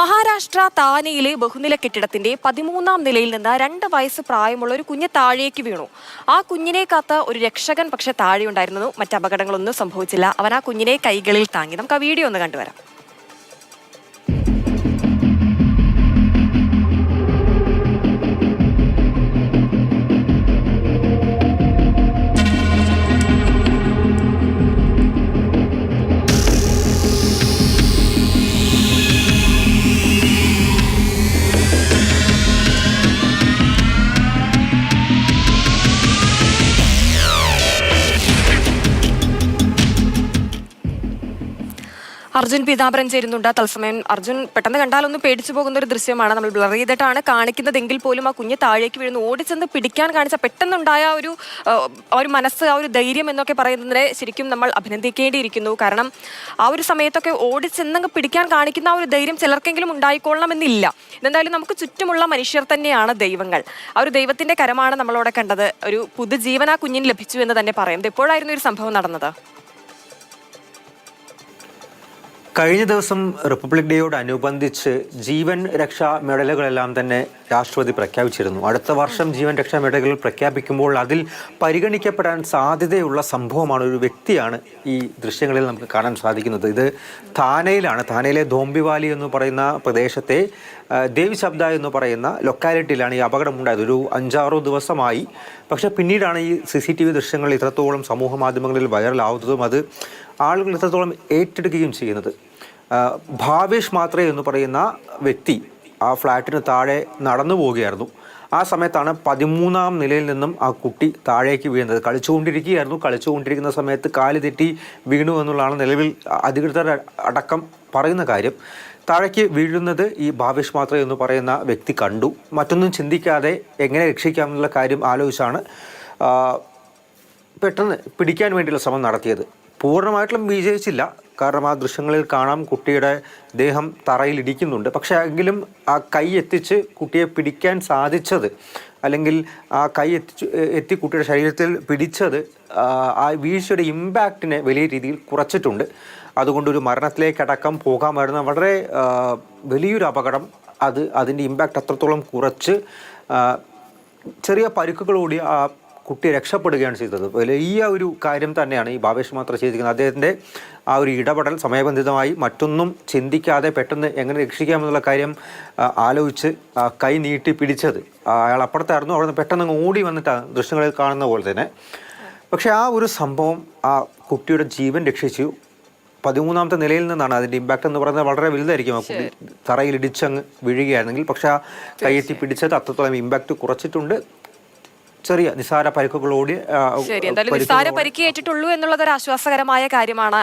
മഹാരാഷ്ട്ര താനയിലെ ബഹുനില കെട്ടിടത്തിന്റെ പതിമൂന്നാം നിലയിൽ നിന്ന് രണ്ട് വയസ്സ് പ്രായമുള്ള ഒരു കുഞ്ഞ് താഴേക്ക് വീണു. ആ കുഞ്ഞിനെ കാത്ത ഒരു രക്ഷകൻ പക്ഷെ താഴെ ഉണ്ടായിരുന്നു മറ്റ് അപകടങ്ങളൊന്നും സംഭവിച്ചില്ല. അവൻ ആ കുഞ്ഞിനെ കൈകളിൽ താങ്ങി. നമുക്ക് ആ വീഡിയോ ഒന്ന് കണ്ടുവരാം. അർജുൻ പീതാംബരൻ ചേരുന്നുണ്ട്. തത്സമയം അർജുൻ പെട്ടെന്ന് കണ്ടാൽ ഒന്ന് പേടിച്ചു പോകുന്ന ഒരു ദൃശ്യമാണ്. നമ്മൾ ബ്ലർ ചെയ്തിട്ടാണ് കാണിക്കുന്നതെങ്കിൽ പോലും ആ കുഞ്ഞ് താഴേക്ക് വീഴുന്നു. ഓടിച്ചെന്ന് പിടിക്കാൻ കാണിച്ച പെട്ടെന്നുണ്ടായ ഒരു ഒരു മനസ്സ് ആ ഒരു ധൈര്യം എന്നൊക്കെ പറയുന്നതിനെ ശരിക്കും നമ്മൾ അഭിനന്ദിക്കേണ്ടിയിരിക്കുന്നു. കാരണം ആ ഒരു സമയത്തൊക്കെ ഓടിച്ചെന്നങ്ങ് പിടിക്കാൻ കാണിക്കുന്ന ആ ഒരു ധൈര്യം ചിലർക്കെങ്കിലും ഉണ്ടായിക്കൊള്ളണമെന്നില്ല. എന്തായാലും നമുക്ക് ചുറ്റുമുള്ള മനുഷ്യർ തന്നെയാണ് ദൈവങ്ങൾ. ആ ഒരു ദൈവത്തിന്റെ കരമാണ് നമ്മളവിടെ കണ്ടത്. ഒരു പുതുജീവൻ ആ കുഞ്ഞിന് ലഭിച്ചു എന്ന് തന്നെ പറയാം. എപ്പോഴായിരുന്നു ഒരു സംഭവം നടന്നത്? കഴിഞ്ഞ ദിവസം റിപ്പബ്ലിക് ഡേയോടനുബന്ധിച്ച് ജീവൻ രക്ഷാ മെഡലുകളെല്ലാം തന്നെ രാഷ്ട്രപതി പ്രഖ്യാപിച്ചിരുന്നു. അടുത്ത വർഷം ജീവൻ രക്ഷാ മെഡലുകൾ പ്രഖ്യാപിക്കുമ്പോൾ അതിൽ പരിഗണിക്കപ്പെടാൻ സാധ്യതയുള്ള സംഭവമാണ് ഒരു വ്യക്തിയാണ് ഈ ദൃശ്യങ്ങളിൽ നമുക്ക് കാണാൻ സാധിക്കുന്നത്. ഇത് താനയിലാണ്. താനയിലെ ധോംബിവാലി എന്ന് പറയുന്ന പ്രദേശത്തെ ദേവി ശബ്ദ എന്ന് പറയുന്ന ലൊക്കാലിറ്റിയിലാണ് ഈ അപകടമുണ്ടായത്. ഒരു അഞ്ചാറോ ദിവസമായി. പക്ഷേ പിന്നീടാണ് ഈ സി സി ടി വി ദൃശ്യങ്ങൾ ഇത്രത്തോളം സമൂഹ മാധ്യമങ്ങളിൽ വൈറലാവുന്നതും അത് ആളുകൾ ഇത്രത്തോളം ഏറ്റെടുക്കുകയും ചെയ്യുന്നത്. ഭാവേഷ് മാത്രേ എന്ന് പറയുന്ന വ്യക്തി ആ ഫ്ലാറ്റിന് താഴെ നടന്നു പോവുകയായിരുന്നു. ആ സമയത്താണ് പതിമൂന്നാം നിലയിൽ നിന്നും ആ കുട്ടി താഴേക്ക് വീഴുന്നത്. കളിച്ചുകൊണ്ടിരിക്കുകയായിരുന്നു. കളിച്ചുകൊണ്ടിരിക്കുന്ന സമയത്ത് കാൽ തെറ്റി വീണു എന്നുള്ളതാണ് നിലവിൽ അധികൃതർ അടക്കം പറയുന്ന കാര്യം. താഴേക്ക് വീഴുന്നത് ഈ ഭാവേഷ് മാത്രേ എന്ന് പറയുന്ന വ്യക്തി കണ്ടു. മറ്റൊന്നും ചിന്തിക്കാതെ എങ്ങനെ രക്ഷിക്കാമെന്നുള്ള കാര്യം ആലോചിച്ചാണ് പെട്ടെന്ന് പിടിക്കാൻ വേണ്ടിയുള്ള ശ്രമം നടത്തിയത്. പൂർണമായിട്ടും വിജയിച്ചില്ല. കാരണം ആ ദൃശ്യങ്ങളിൽ കാണാം കുട്ടിയുടെ ദേഹം തറയിൽ ഇടിക്കുന്നുണ്ട്. പക്ഷേ എങ്കിലും ആ കൈ എത്തിച്ച് കുട്ടിയെ പിടിക്കാൻ സാധിച്ചത് അല്ലെങ്കിൽ ആ കൈ എത്തിച്ച് എത്തി കുട്ടിയുടെ ശരീരത്തിൽ പിടിച്ചത് ആ, വീഴ്ചയുടെ ഇമ്പാക്റ്റിനെ വലിയ രീതിയിൽ കുറച്ചിട്ടുണ്ട്. അതുകൊണ്ട് ഒരു മരണത്തിലേക്കടക്കം പോകാമായിരുന്ന. വളരെ വലിയൊരു അപകടം അത്. അതിന്റെ ഇമ്പാക്റ്റ് അത്രത്തോളം കുറച്ച് ചെറിയ പരുക്കുകളോടി ആ കുട്ടി രക്ഷപ്പെടുകയാണ് ചെയ്തത്. വലിയ ഒരു കാര്യം തന്നെയാണ് ഈ ഭാവേഷ് മാത്ര ചെയ്തിരിക്കുന്നത്. അദ്ദേഹത്തിന്റെ ആ ഒരു ഇടപെടൽ സമയബന്ധിതമായി മറ്റൊന്നും ചിന്തിക്കാതെ പെട്ടെന്ന് എങ്ങനെ രക്ഷിക്കാമെന്നുള്ള കാര്യം ആലോചിച്ച് കൈ നീട്ടി പിടിച്ചത്. അയാൾ അപ്പുറത്തായിരുന്നു. അവിടെ നിന്ന് പെട്ടെന്ന് ഓടി വന്നിട്ടാണ് ദൃശ്യങ്ങളിൽ കാണുന്ന പോലെ തന്നെ. പക്ഷേ ആ ഒരു സംഭവം ആ കുട്ടിയുടെ ജീവൻ രക്ഷിച്ചു. പതിമൂന്നാമത്തെ നിലയിൽ നിന്നാണ് അതിന്റെ ഇമ്പാക്റ്റ് എന്ന് പറയുന്നത്. വളരെ വലുതായിരിക്കും ആ കുട്ടി. തറയിൽ ഇടിച്ചങ്ങ് വീഴുകയായിരുന്നെങ്കിൽ. പക്ഷേ ആ കൈയെത്തി പിടിച്ചത് അത്രത്തോളം ഇമ്പാക്റ്റ് കുറച്ചിട്ടുണ്ട്. ചെറിയ നിസാര പരിക്കുകളോട് ശരി എന്തായാലും നിസ്സാര പരിക്കേറ്റിട്ടുള്ളൂ എന്നുള്ളത് ഒരു ആശ്വാസകരമായ കാര്യമാണ്.